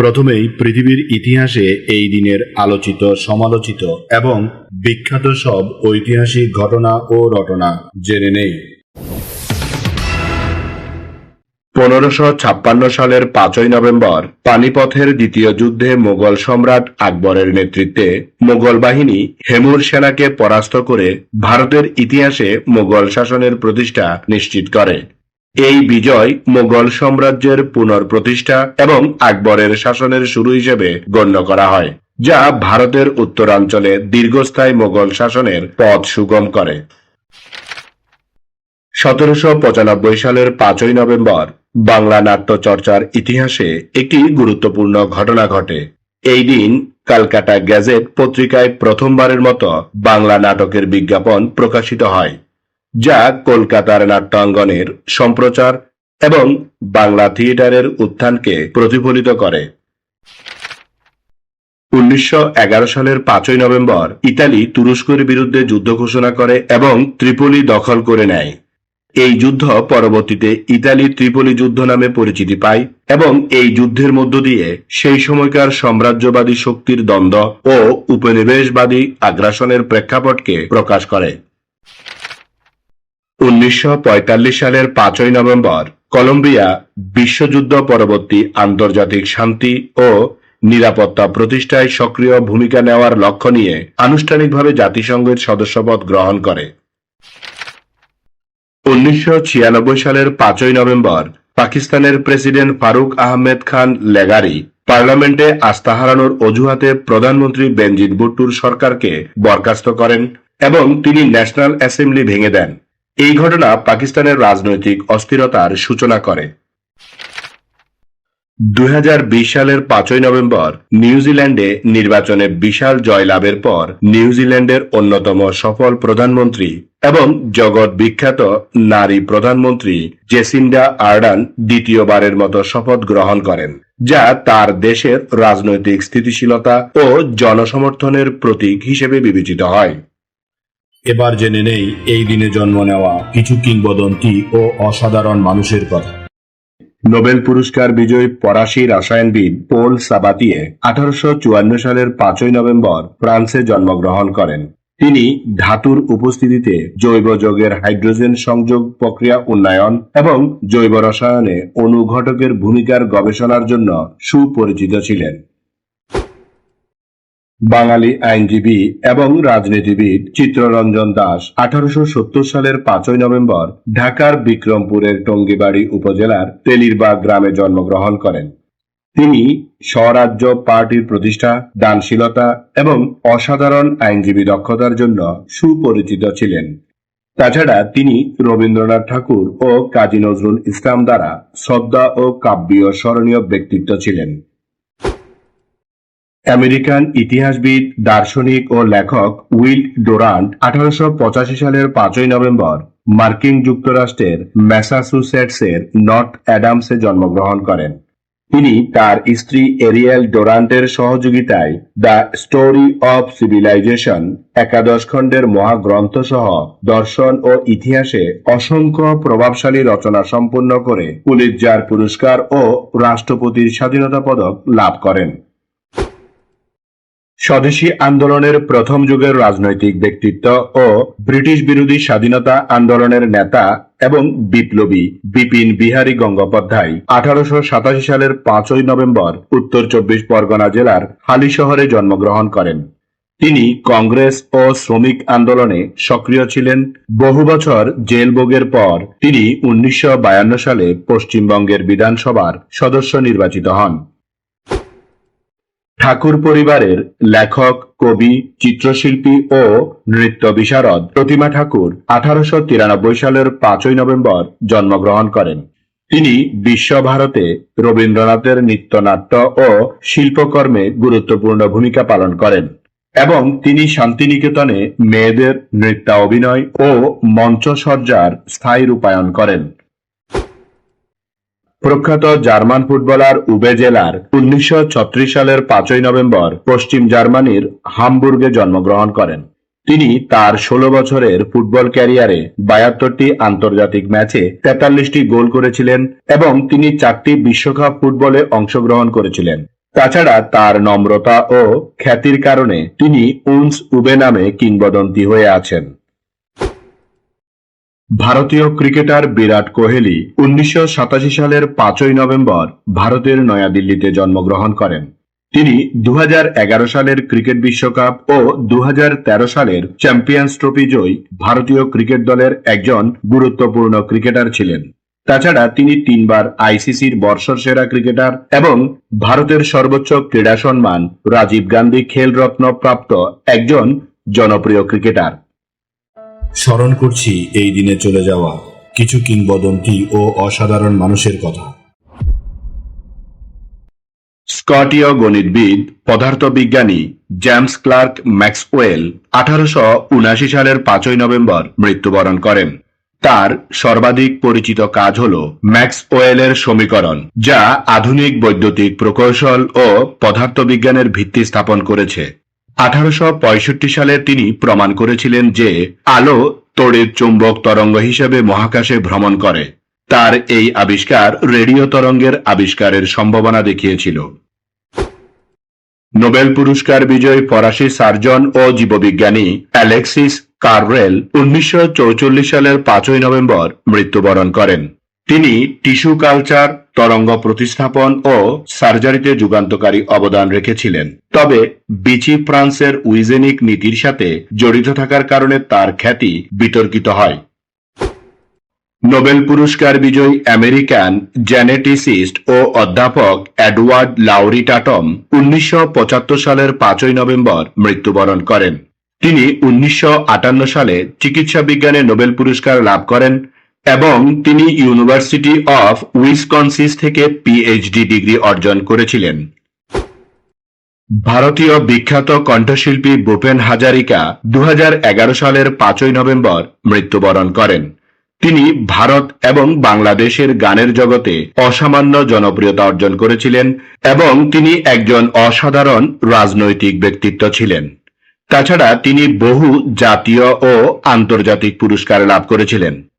প্রথমেই পৃথিবীর ইতিহাসে এই দিনের আলোচিত, সমালোচিত এবং বিখ্যাত সব ঐতিহাসিক ঘটনা ও রটনা জেনে নেই। পনেরোশো ছাপ্পান্ন সালের পাঁচই নভেম্বর পানিপথের দ্বিতীয় যুদ্ধে মোগল সম্রাট আকবরের নেতৃত্বে মোগল বাহিনী হেমুর সেনাকে পরাস্ত করে ভারতের ইতিহাসে মোগল শাসনের প্রতিষ্ঠা নিশ্চিত করে। এই বিজয় মোগল সাম্রাজ্যের পুনঃপ্রতিষ্ঠা এবং আকবরের শাসনের শুরু হিসেবে গণ্য করা হয়, যা ভারতের উত্তরাঞ্চলে দীর্ঘস্থায়ী মোগল শাসনের পথ সুগম করে। সতেরোশো পঁচানব্বই সালের পাঁচই নভেম্বর বাংলা নাট্য চর্চার ইতিহাসে একটি গুরুত্বপূর্ণ ঘটনা ঘটে। এই দিন ক্যালকাটা গ্যাজেট পত্রিকায় প্রথমবারের মতো বাংলা নাটকের বিজ্ঞাপন প্রকাশিত হয়। যা কলকাতার নাট্যাঙ্গনের সম্প্রচার এবং বাংলা থিয়েটারের উত্থানকে প্রতিফলিত করে। উনিশশো এগারো সালের পাঁচই নভেম্বর ইতালি তুরস্কের বিরুদ্ধে যুদ্ধ ঘোষণা করে এবং ত্রিপলি দখল করে নেয়। এই যুদ্ধ পরবর্তীতে ইতালি ত্রিপলি যুদ্ধ নামে পরিচিতি পায় এবং এই যুদ্ধের মধ্য দিয়ে সেই সময়কার সাম্রাজ্যবাদী শক্তির দ্বন্দ্ব ও উপনিবেশবাদী আগ্রাসনের প্রেক্ষাপটকে প্রকাশ করে। উনিশশো পঁয়তাল্লিশ সালের পাঁচই নভেম্বর কলম্বিয়া বিশ্বযুদ্ধ পরবর্তী আন্তর্জাতিক শান্তি ও নিরাপত্তা প্রতিষ্ঠায় সক্রিয় ভূমিকা নেওয়ার লক্ষ্য নিয়ে আনুষ্ঠানিকভাবে জাতিসংঘের সদস্যপদ গ্রহণ করে। উনিশশো ছিয়ানব্বই সালের পাঁচই নভেম্বর পাকিস্তানের প্রেসিডেন্ট ফারুক আহমেদ খান লেগারি পার্লামেন্টে আস্থা হারানোর অজুহাতে প্রধানমন্ত্রী বেনজির ভুট্টোর সরকারকে বরখাস্ত করেন এবং তিনি ন্যাশনাল অ্যাসেম্বলি ভেঙে দেন। এই ঘটনা পাকিস্তানের রাজনৈতিক অস্থিরতার সূচনা করে। দু হাজার বিশ সালের পাঁচই নভেম্বর নিউজিল্যান্ডে নির্বাচনে বিশাল জয়লাভের পর নিউজিল্যান্ডের অন্যতম সফল প্রধানমন্ত্রী এবং জগৎ বিখ্যাত নারী প্রধানমন্ত্রী জেসিন্ডা আর্ডান দ্বিতীয়বারের মতো শপথ গ্রহণ করেন, যা তার দেশের রাজনৈতিক স্থিতিশীলতা ও জনসমর্থনের প্রতীক হিসেবে বিবেচিত হয়। এবার জেনে নেই এই দিনে জন্ম নেওয়া কিছু কিংবদন্তি ও অসাধারণ মানুষের কথা। নোবেল পুরস্কার বিজয়ী ফরাসি রসায়নবিদ পোল সাবাতিয়ে আঠারোশো চুয়ান্ন সালের পাঁচই নভেম্বর ফ্রান্সে জন্মগ্রহণ করেন। তিনি ধাতুর উপস্থিতিতে জৈব যৌগের হাইড্রোজেন সংযোগ প্রক্রিয়া উন্নয়ন এবং জৈব রসায়নে অনুঘটকের ভূমিকার গবেষণার জন্য সুপরিচিত ছিলেন। বাঙালি আইনজীবী এবং রাজনীতিবিদ চিত্ররঞ্জন দাস আঠারোশো সত্তর সালের পাঁচই নভেম্বর ঢাকার বিক্রমপুরের টঙ্গিবাড়ি উপজেলার তেলিরবাগ গ্রামে জন্মগ্রহণ করেন। তিনি স্বরাজ্য পার্টির প্রতিষ্ঠা, দানশীলতা এবং অসাধারণ আইনজীবী দক্ষতার জন্য সুপরিচিত ছিলেন। তাছাড়া তিনি রবীন্দ্রনাথ ঠাকুর ও কাজী নজরুল ইসলাম দ্বারা শ্রদ্ধা ও কাব্যীয় স্মরণীয় ব্যক্তিত্ব ছিলেন। আমেরিকান ইতিহাসবিদ, দার্শনিক ও লেখক উইল ডোরান্ট আঠারোশো পঁচাশি সালের পাঁচই নভেম্বর মার্কিন যুক্তরাষ্ট্রের ম্যাসাচুসেটসের নর্থ অ্যাডামসে জন্মগ্রহণ করেন। তিনি তার স্ত্রী এরিয়েল ডোরান্টের সহযোগিতায় দ্য স্টোরি অব সিভিলাইজেশন একাদশ খণ্ডের মহাগ্রন্থ সহ দর্শন ও ইতিহাসে অসংখ্য প্রভাবশালী রচনা সম্পন্ন করে পুলিৎজার পুরস্কার ও রাষ্ট্রপতির স্বাধীনতা পদক লাভ করেন। স্বদেশী আন্দোলনের প্রথম যুগের রাজনৈতিক ব্যক্তিত্ব ও ব্রিটিশ বিরোধী স্বাধীনতা আন্দোলনের নেতা এবং বিপ্লবী বিপিন বিহারী গঙ্গোপাধ্যায়। আঠারোশো সাতাশি সালের পাঁচই নভেম্বর উত্তর চব্বিশ পরগনা জেলার হালি শহরে জন্মগ্রহণ করেন। তিনি কংগ্রেস ও শ্রমিক আন্দোলনে সক্রিয় ছিলেন। বহু বছর জেলভোগের পর তিনি উনিশশো বায়ান্ন সালে পশ্চিমবঙ্গের বিধানসভার সদস্য নির্বাচিত হন। ঠাকুর পরিবারের লেখক, কবি, চিত্রশিল্পী ও নৃত্য বিশারদ প্রতিমা ঠাকুর আঠারোশো তিরানব্বই সালের পাঁচই নভেম্বর জন্মগ্রহণ করেন। তিনি বিশ্বভারতে রবীন্দ্রনাথের নৃত্যনাট্য ও শিল্পকর্মে গুরুত্বপূর্ণ ভূমিকা পালন করেন এবং তিনি শান্তিনিকেতনে মেয়েদের নৃত্যাভিনয় ও মঞ্চসজ্জার স্থায়ী রূপায়ণ করেন। প্রখ্যাত জার্মান ফুটবলার উবে জেলার উনিশশো ছত্রিশ সালের পাঁচই নভেম্বর পশ্চিম জার্মানির হামবুর্গে জন্মগ্রহণ করেন। তিনি তার ষোলো বছরের ফুটবল ক্যারিয়ারে বায়াত্তরটি আন্তর্জাতিক ম্যাচে তেতাল্লিশটি গোল করেছিলেন এবং তিনি চারটি বিশ্বকাপ ফুটবলে অংশগ্রহণ করেছিলেন। তাছাড়া তার নম্রতা ও খ্যাতির কারণে তিনি উন্স উবে নামে কিংবদন্তি হয়ে আছেন। ভারতীয় ক্রিকেটার বিরাট কোহলি উনিশশো সাতাশি সালের পাঁচই নভেম্বর ভারতের নয়াদিল্লিতে জন্মগ্রহণ করেন। তিনি দু হাজার এগারো সালের ক্রিকেট বিশ্বকাপ ও দু হাজার তেরো সালের চ্যাম্পিয়ন্স ট্রফি জয়ী ভারতীয় ক্রিকেট দলের একজন গুরুত্বপূর্ণ ক্রিকেটার ছিলেন। তাছাড়া তিনি তিনবার আইসিসির বর্ষসেরা ক্রিকেটার এবং ভারতের সর্বোচ্চ ক্রীড়া সম্মান রাজীব গান্ধী খেল রত্ন প্রাপ্ত একজন জনপ্রিয় ক্রিকেটার। স্মরণ করছি এই দিনে চলে যাওয়া কিছু কিংবদন্তি ও অসাধারণ মানুষের কথা। স্কটীয় গণিতবিদ, পদার্থবিজ্ঞানী জেমস ক্লার্ক ম্যাক্সওয়েল আঠারোশো উনাশি সালের পাঁচই নভেম্বর মৃত্যুবরণ করেন। তার সর্বাধিক পরিচিত কাজ হল ম্যাক্সওয়েলের সমীকরণ, যা আধুনিক বৈদ্যুতিক প্রকৌশল ও পদার্থবিজ্ঞানের ভিত্তি স্থাপন করেছে। আঠারোশো পঁয়ষট্টি সালে তিনি প্রমাণ করেছিলেন যে আলো তড়িৎ চুম্বক তরঙ্গ হিসেবে মহাকাশে ভ্রমণ করে। তার এই আবিষ্কার রেডিও তরঙ্গের আবিষ্কারের সম্ভাবনা দেখিয়েছিল। নোবেল পুরস্কার বিজয়ী ফরাসি সার্জন ও জীববিজ্ঞানী অ্যালেক্সিস কাররেল উনিশশো সালের পাঁচই নভেম্বর মৃত্যুবরণ করেন। তিনি টিস্যু কালচার তরঙ্গ প্রতিস্থাপন ও সার্জারিতে যুগান্তকারী অবদান রেখেছিলেন। তবে বিচি ফ্রান্সের উইজেনিক নীতির সাথে জড়িত থাকার কারণে তার খ্যাতি বিতর্কিত হয়। নোবেল পুরস্কার বিজয়ী আমেরিকান জেনেটিসিস্ট ও অধ্যাপক এডওয়ার্ড লাউরি টাটম উনিশশো পঁচাত্তর সালের পাঁচই নভেম্বর মৃত্যুবরণ করেন। তিনি উনিশশো আটান্ন সালে চিকিৎসা বিজ্ঞানে নোবেল পুরস্কার লাভ করেন এবং তিনি ইউনিভার্সিটি অফ উইসকনসিস থেকে পিএইচডি ডিগ্রি অর্জন করেছিলেন। ভারতীয় বিখ্যাত কণ্ঠশিল্পী ভূপেন হাজারিকা দু হাজার এগারো সালের পাঁচই নভেম্বর মৃত্যুবরণ করেন। তিনি ভারত এবং বাংলাদেশের গানের জগতে অসামান্য জনপ্রিয়তা অর্জন করেছিলেন এবং তিনি একজন অসাধারণ রাজনৈতিক ব্যক্তিত্ব ছিলেন। তাছাড়া তিনি বহু জাতীয় ও আন্তর্জাতিক পুরস্কার লাভ করেছিলেন।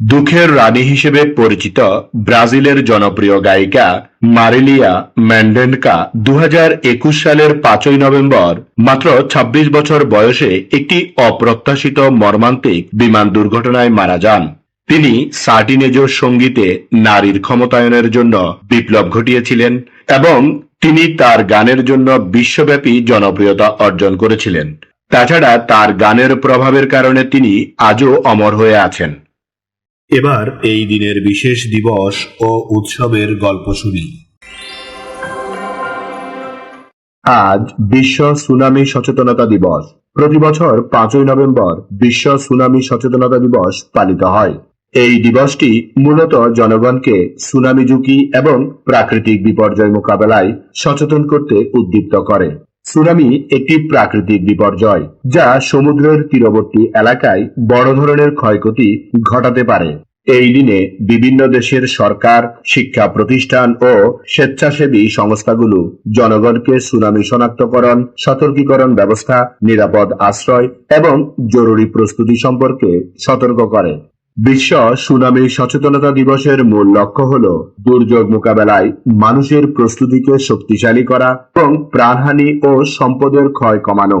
দুঃখের রানী হিসেবে পরিচিত ব্রাজিলের জনপ্রিয় গায়িকা মারিলিয়া ম্যান্ডেনকা দু হাজার একুশ সালের পাঁচই নভেম্বর, মাত্র ২৬ বছর বয়সে একটি অপ্রত্যাশিত মর্মান্তিক বিমান দুর্ঘটনায় মারা যান। তিনি সার্টিনেজোর সঙ্গীতে নারীর ক্ষমতায়নের জন্য বিপ্লব ঘটিয়েছিলেন এবং তিনি তার গানের জন্য বিশ্বব্যাপী জনপ্রিয়তা অর্জন করেছিলেন। তাছাড়া তার গানের প্রভাবের কারণে তিনি আজও অমর হয়ে আছেন। এবার এই দিনের বিশেষ দিবস ও উৎসবের গল্প শুনি। আজ বিশ্ব সুনামি সচেতনতা দিবস। প্রতি বছর পাঁচই নভেম্বর বিশ্ব সুনামি সচেতনতা দিবস পালিত হয়। এই দিবসটি মূলত জনগণকে সুনামি ঝুঁকি এবং প্রাকৃতিক বিপর্যয় মোকাবেলায় সচেতন করতে উদ্দীপ্ত করে। সুনামি একটি প্রাকৃতিক বিপর্যয়, যা সমুদ্রের তীরবর্তী এলাকায় বড় ধরনের ক্ষয়ক্ষতি ঘটাতে পারে। এই দিনে বিভিন্ন দেশের সরকার, শিক্ষা প্রতিষ্ঠান ও স্বেচ্ছাসেবী সংস্থাগুলো জনগণকে সুনামি শনাক্তকরণ, সতর্কীকরণ ব্যবস্থা, নিরাপদ আশ্রয় এবং জরুরি প্রস্তুতি সম্পর্কে সতর্ক করে। বিশ্ব সুনামি সচেতনতা দিবসের মূল লক্ষ্য হল দুর্যোগ মোকাবেলায় মানুষের প্রস্তুতিকে শক্তিশালী করা এবং প্রাণহানি ও সম্পদের ক্ষয় কমানো।